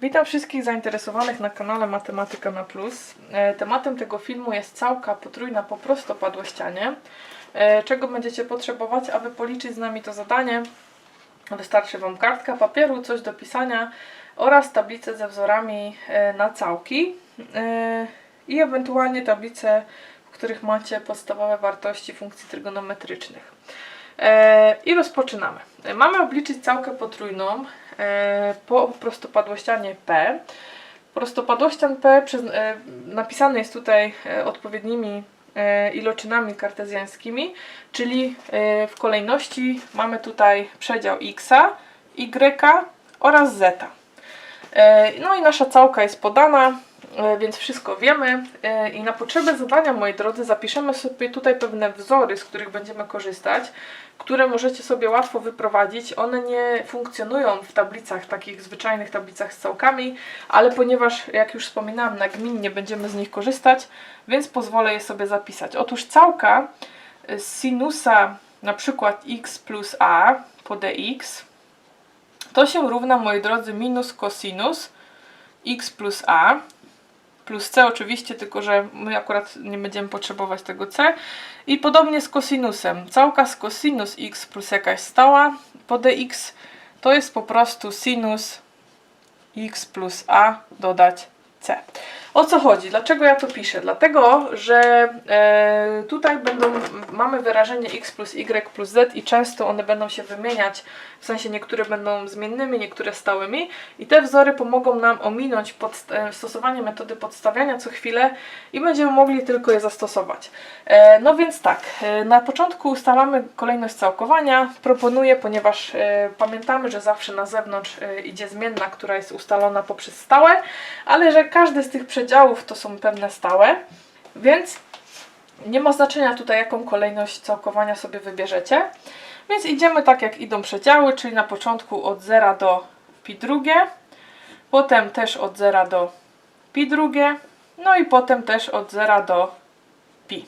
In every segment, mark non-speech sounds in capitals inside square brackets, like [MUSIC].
Witam wszystkich zainteresowanych na kanale Matematyka na Plus. E, Tematem tego filmu jest całka potrójna po prostopadłościanie. E, Czego będziecie potrzebować, aby policzyć z nami to zadanie? Wystarczy Wam kartka papieru, coś do pisania oraz tablice ze wzorami e, na całki i ewentualnie tablice, w których macie podstawowe wartości funkcji trygonometrycznych. I rozpoczynamy. Mamy obliczyć całkę potrójną po prostopadłościanie P. Prostopadłościan P e, napisany jest tutaj e, odpowiednimi e, iloczynami kartezjańskimi, czyli e, w kolejności mamy tutaj przedział x, y oraz z. E, No i nasza całka jest podana, e, więc wszystko wiemy. E, I na potrzeby zadania, moi drodzy, zapiszemy sobie tutaj pewne wzory, z których będziemy korzystać, które możecie sobie łatwo wyprowadzić. One nie funkcjonują w tablicach, takich zwyczajnych tablicach z całkami, ale ponieważ, jak już wspominałam, nagminnie będziemy z nich korzystać, więc pozwolę je sobie zapisać. Otóż całka z sinusa na przykład x plus a po dx to się równa, moi drodzy, minus cosinus x plus a plus c oczywiście, tylko że my akurat nie będziemy potrzebować tego c. I podobnie z cosinusem. Całka z cosinus x plus jakaś stała po dx to jest po prostu sinus x plus a dodać c. O co chodzi? Dlaczego ja to piszę? Dlatego, że e, tutaj będą, mamy wyrażenie x plus y plus z i często one będą się wymieniać, w sensie niektóre będą zmiennymi, niektóre stałymi i te wzory pomogą nam ominąć e, stosowanie metody podstawiania co chwilę i będziemy mogli tylko je zastosować. E, no więc tak, e, na początku ustalamy kolejność całkowania. Proponuję, ponieważ e, pamiętamy, że zawsze na zewnątrz e, idzie zmienna, która jest ustalona poprzez stałe, ale że każdy z tych przedziałów to są pewne stałe, więc nie ma znaczenia tutaj, jaką kolejność całkowania sobie wybierzecie. Więc idziemy tak, jak idą przedziały, czyli na początku od 0 do pi drugie, potem też od 0 do pi drugie, no i potem też od 0 do pi.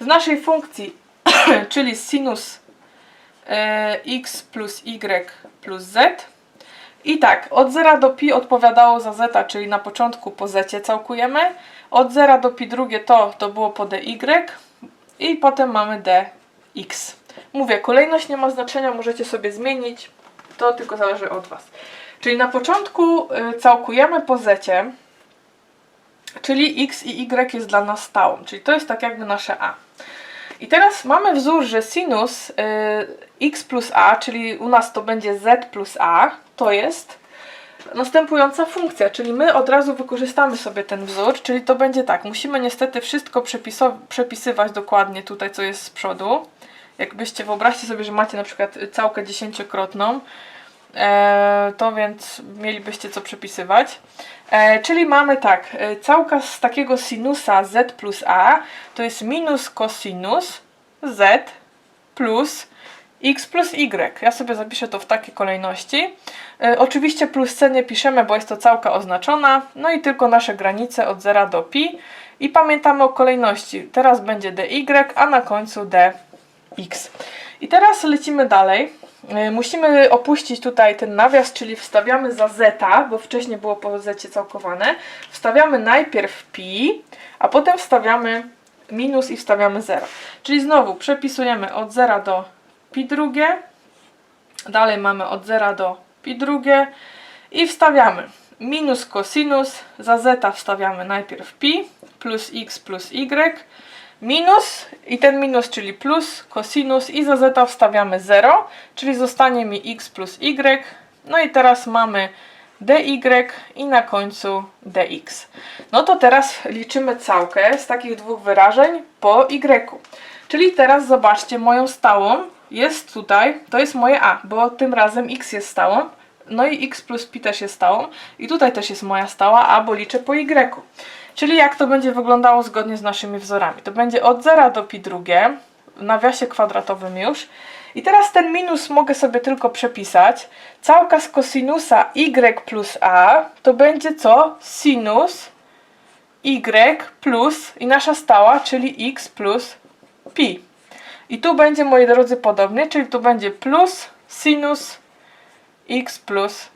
Z naszej funkcji, [COUGHS] czyli sinus e, x plus y plus z, i tak, od 0 do pi odpowiadało za zeta, czyli na początku po zecie całkujemy. Od 0 do pi drugie to, to było po dy i potem mamy dx. Mówię, kolejność nie ma znaczenia, możecie sobie zmienić, to tylko zależy od Was. Czyli na początku y, całkujemy po zecie, czyli x i y jest dla nas stałą, czyli to jest tak jakby nasze a. I teraz mamy wzór, że sinus y, x plus a, czyli u nas to będzie z plus a, to jest następująca funkcja, czyli my od razu wykorzystamy sobie ten wzór, czyli to będzie tak, musimy niestety wszystko przepisywać dokładnie tutaj, co jest z przodu. Jakbyście, wyobraźcie sobie, że macie na przykład całkę dziesięciokrotną, to więc mielibyście co przepisywać. E, czyli mamy tak, e, całka z takiego sinusa z plus a to jest minus cosinus z plus x plus y. Ja sobie zapiszę to w takiej kolejności. E, oczywiście plus c nie piszemy, bo jest to całka oznaczona. No i tylko nasze granice od 0 do pi. I pamiętamy o kolejności. Teraz będzie dy, a na końcu dx. I teraz lecimy dalej. E, Musimy opuścić tutaj ten nawias, czyli wstawiamy za zeta, bo wcześniej było po zecie całkowane. Wstawiamy najpierw pi, a potem wstawiamy minus i wstawiamy 0. Czyli znowu przepisujemy od 0 do pi drugie, dalej mamy od 0 do pi drugie i wstawiamy minus cosinus, za zeta wstawiamy najpierw pi, plus x plus y, minus i ten minus, czyli plus, cosinus i za zeta wstawiamy 0, czyli zostanie mi x plus y, no i teraz mamy dy i na końcu dx. No to teraz liczymy całkę z takich dwóch wyrażeń po y. Czyli teraz zobaczcie, moją stałą jest tutaj, to jest moje a, bo tym razem x jest stałą, no i x plus pi też jest stałą i tutaj też jest moja stała a, bo liczę po y. Czyli jak to będzie wyglądało zgodnie z naszymi wzorami? To będzie od 0 do pi drugie, w nawiasie kwadratowym już. I teraz ten minus mogę sobie tylko przepisać. Całka z kosinusa y plus a to będzie co? Sinus y plus i nasza stała, czyli x plus pi. I tu będzie, moi drodzy, podobnie, czyli tu będzie plus sinus x plus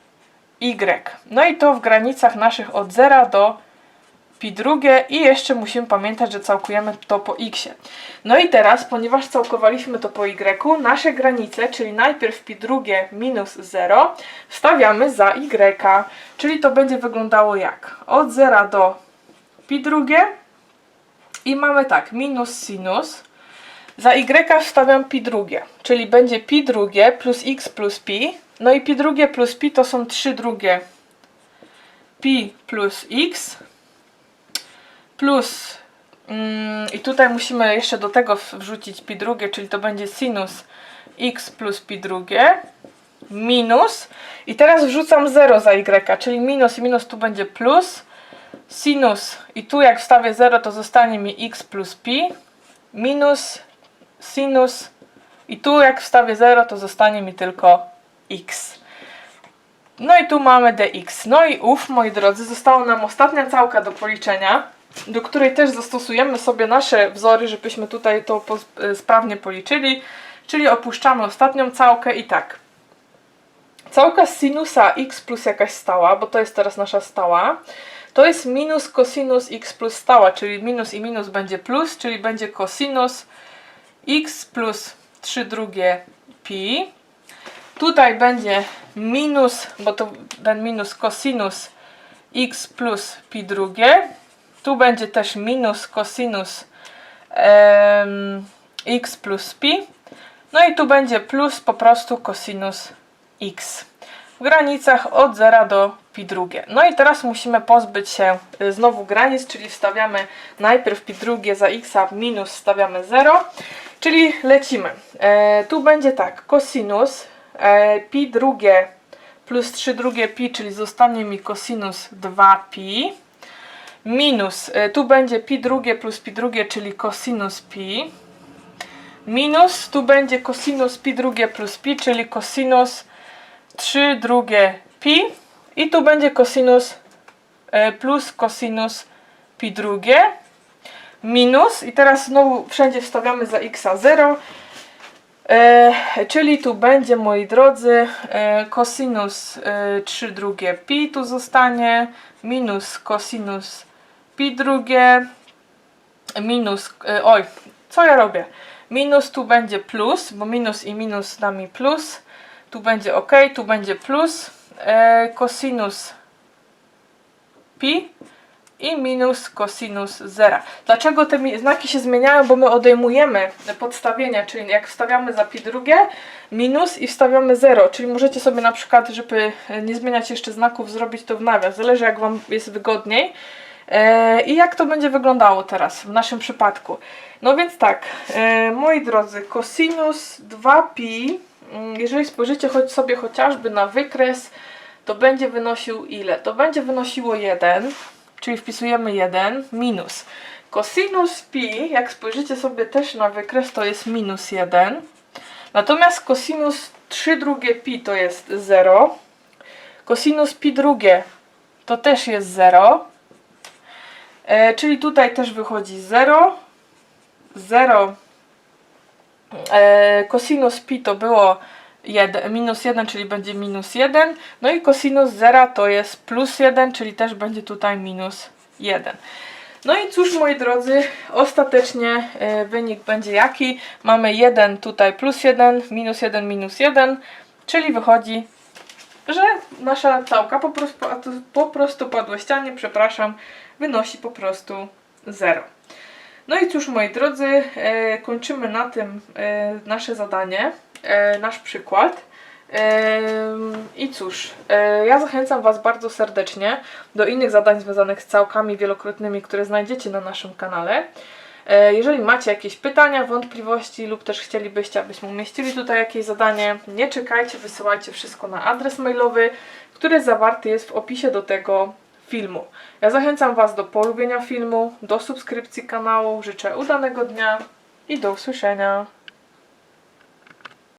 y. No i to w granicach naszych od 0 do pi drugie i jeszcze musimy pamiętać, że całkujemy to po x. No i teraz, ponieważ całkowaliśmy to po y, nasze granice, czyli najpierw pi drugie minus 0, wstawiamy za y, czyli to będzie wyglądało jak? Od 0 do pi drugie i mamy tak, minus sinus, za y wstawiam pi drugie, czyli będzie pi drugie plus x plus pi, no i pi drugie plus pi to są 3 drugie pi plus x plus mm, i tutaj musimy jeszcze do tego wrzucić pi drugie, czyli to będzie sinus x plus pi drugie minus i teraz wrzucam 0 za y, czyli minus i minus tu będzie plus sinus i tu jak wstawię 0 to zostanie mi x plus pi minus sinus i tu jak wstawię 0 to zostanie mi tylko x. No i tu mamy dx. No i ów, moi drodzy, została nam ostatnia całka do policzenia, do której też zastosujemy sobie nasze wzory, żebyśmy tutaj to e, sprawnie policzyli. Czyli opuszczamy ostatnią całkę i tak. Całka sinusa x plus jakaś stała, bo to jest teraz nasza stała, to jest minus cosinus x plus stała, czyli minus i minus będzie plus, czyli będzie cosinus x plus 3 drugie pi. Tutaj będzie minus, bo to ten minus cosinus x plus pi drugie. Tu będzie też minus cosinus x plus pi. No i tu będzie plus po prostu cosinus x w granicach od 0 do pi drugie. No i teraz musimy pozbyć się y, znowu granic, czyli wstawiamy najpierw pi drugie za x, a minus wstawiamy 0, czyli lecimy. E, tu będzie tak, cosinus e, pi drugie plus 3 drugie pi, czyli zostanie mi cosinus 2pi minus, e, tu będzie pi drugie plus pi drugie, czyli cosinus pi. Minus, tu będzie cosinus pi drugie plus pi, czyli cosinus 3 drugie pi. I tu będzie cosinus e, plus cosinus pi drugie. Minus i teraz znowu wszędzie wstawiamy za x 0 e, czyli tu będzie moi drodzy e, cosinus e, 3 drugie pi tu zostanie. Minus cosinus pi drugie minus, e, oj, co ja robię? Minus tu będzie plus, bo minus i minus da mi plus. Tu będzie ok, tu będzie plus. E, cosinus pi i minus cosinus zera. Dlaczego te znaki się zmieniają? Bo my odejmujemy podstawienia, czyli jak wstawiamy za pi drugie, minus i wstawiamy 0, czyli możecie sobie na przykład, żeby nie zmieniać jeszcze znaków, zrobić to w nawias. Zależy jak Wam jest wygodniej. E, I jak to będzie wyglądało teraz w naszym przypadku? No więc tak, e, moi drodzy, cosinus 2pi, mm, jeżeli spojrzycie choć sobie chociażby na wykres, to będzie wynosił ile? To będzie wynosiło 1, czyli wpisujemy 1 minus. Cosinus pi, jak spojrzycie sobie też na wykres, to jest minus 1. Natomiast cosinus 3 drugie pi to jest 0. Cosinus pi drugie to też jest 0. E, czyli tutaj też wychodzi 0. 0. E, cosinus pi to było 1, minus 1, czyli będzie minus 1. No i cosinus 0 to jest plus 1, czyli też będzie tutaj minus 1. No i cóż moi drodzy, ostatecznie e, wynik będzie jaki? Mamy 1 tutaj plus 1, minus 1, minus 1, czyli wychodzi, że nasza całka po prostu, po prostu padłościanie, przepraszam, wynosi po prostu 0. No i cóż moi drodzy, e, kończymy na tym e, nasze zadanie, e, nasz przykład. I cóż, ja zachęcam Was bardzo serdecznie do innych zadań związanych z całkami wielokrotnymi, które znajdziecie na naszym kanale. E, Jeżeli macie jakieś pytania, wątpliwości lub też chcielibyście, abyśmy umieścili tutaj jakieś zadanie, nie czekajcie, wysyłajcie wszystko na adres mailowy, który zawarty jest w opisie do tego filmu. Ja zachęcam Was do polubienia filmu, do subskrypcji kanału, życzę udanego dnia i do usłyszenia.